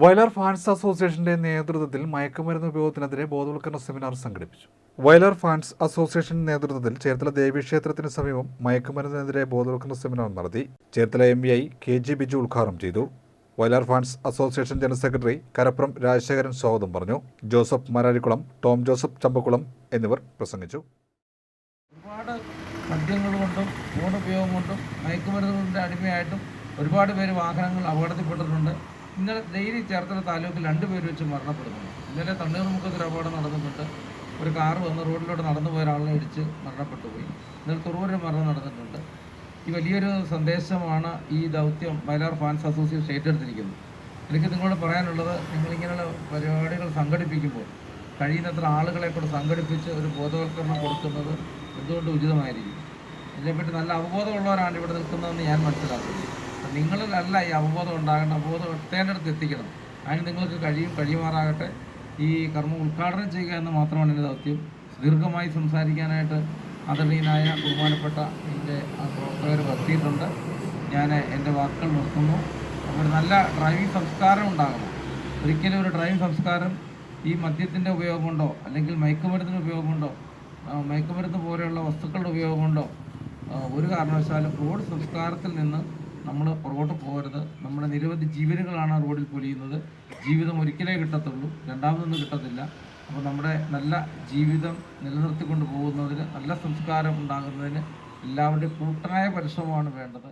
Vayalar fans അസോസിയേഷന്റെ നേതൃത്വത്തിൽ മയക്കുമരുന്ന് ഉപയോഗത്തിനെതിരെ ബോധവൽക്കരണ സെമിനാർ സംഘടിപ്പിച്ചു. വയലാർ ഫാൻസ് അസോസിയേഷൻ നേതൃത്വത്തിൽ ചേർത്തല ദേവീക്ഷേത്രത്തിന് സമീപം മയക്കുമരുന്നിനെതിരെ ബോധവൽക്കരണ സെമിനാർ നടത്തി Cherthala M V I K G Biju ഉദ്ഘാടനം ചെയ്തു. Vayalar fans association general secretary Karappuram Rajasekharan സ്വാഗതം പറഞ്ഞു. Joseph Mararikulam Tom Joseph Champakkulam എന്നിവർ പ്രസംഗിച്ചു. ഒരുപാട് മദ്യങ്ങൾ കൊണ്ടും ഫോൺ ഉപയോഗം കൊണ്ടും മയക്കുമരുന്നുകളുടെ അടിമയായിട്ടും ഒരുപാട് പേര് വാഹനങ്ങൾ അപകടത്തിൽപ്പെട്ടിട്ടുണ്ട്. ഇന്നലെ ഡെയിലി ചേർത്തല താലൂക്കിൽ രണ്ട് പേര് വെച്ച് മരണപ്പെടുന്നുണ്ട് ഇന്നലെ തണ്ണീർമുഖത്തൊരു അപകടം നടന്നിട്ടുണ്ട്. ഒരു കാറ് വന്ന് റോഡിലൂടെ നടന്നു പോയ ഒരാളെ ഇടിച്ച് മരണപ്പെട്ടു പോയി ഇന്നലെ തുറവൂരിൽ മരണം നടന്നിട്ടുണ്ട്. ഈ വലിയൊരു സന്ദേശമാണ് ഈ ദൗത്യം വയലാർ ഫാൻസ് അസോസിയേഷൻ ഏറ്റെടുത്തിരിക്കുന്നത്. എനിക്ക് നിങ്ങളോട് പറയാനുള്ളത് നിങ്ങളിങ്ങനെയുള്ള പരിപാടികൾ സംഘടിപ്പിക്കുമ്പോൾ കഴിയുന്നത്ര ആളുകളെ കൂടെ സംഘടിപ്പിച്ച് ഒരു ബോധവൽക്കരണം കൊടുക്കുന്നത് എന്തുകൊണ്ട് ഉചിതമായിരിക്കും? ഇതിനെപ്പറ്റി നല്ല അവബോധമുള്ളവരാണ് ഇവിടെ നിൽക്കുന്നതെന്ന് ഞാൻ മനസ്സിലാക്കുന്നു. നിങ്ങളിലല്ല ഈ അവബോധം ഉണ്ടാകേണ്ട അവബോധം എത്തേണ്ടടുത്ത് എത്തിക്കണം. അതിന് നിങ്ങൾക്ക് കഴിയും കഴിയുമാറാകട്ടെ. ഈ കർമ്മം ഉദ്ഘാടനം ചെയ്യുക എന്ന് മാത്രമാണ് എന്റെ ദൗത്യം. ദീർഘമായി സംസാരിക്കാനായിട്ട് ആദരണീയനായ ബഹുമാനപ്പെട്ട എന്റെ പ്രവർത്തകർ എത്തിയിട്ടുണ്ട് ഞാൻ എന്റെ വാക്കുകൾ നിർത്തുന്നു. ഒരു നല്ല ഡ്രൈവിംഗ് സംസ്കാരം ഉണ്ടാകണം. ഒരിക്കലും ഒരു ഡ്രൈവിംഗ് സംസ്കാരം ഈ മദ്യത്തിന്റെ ഉപയോഗം കൊണ്ടോ അല്ലെങ്കിൽ മയക്കുമരുന്നിന്റെ ഉപയോഗം കൊണ്ടോ മയക്കുമരുന്ന് പോലെയുള്ള വസ്തുക്കളുടെ ഉപയോഗം കൊണ്ടോ ഒരു കാരണവശാലും റോഡ് സംസ്കാരത്തിൽ നിന്ന് നമ്മൾ പുറകോട്ട് പോകരുത്. നമ്മുടെ നിരവധി ജീവനുകളാണ് റോഡിൽ പൊലിയുന്നത്. ജീവിതം ഒരിക്കലേ കിട്ടത്തുള്ളൂ. രണ്ടാമതൊന്നും കിട്ടത്തില്ല. അപ്പോൾ നമ്മുടെ നല്ല ജീവിതം നിലനിർത്തിക്കൊണ്ട് പോകുന്നതിന് നല്ല സംസ്കാരം ഉണ്ടാകുന്നതിന് എല്ലാവരുടെയും കൂട്ടനായ പരിശ്രമമാണ് വേണ്ടത്.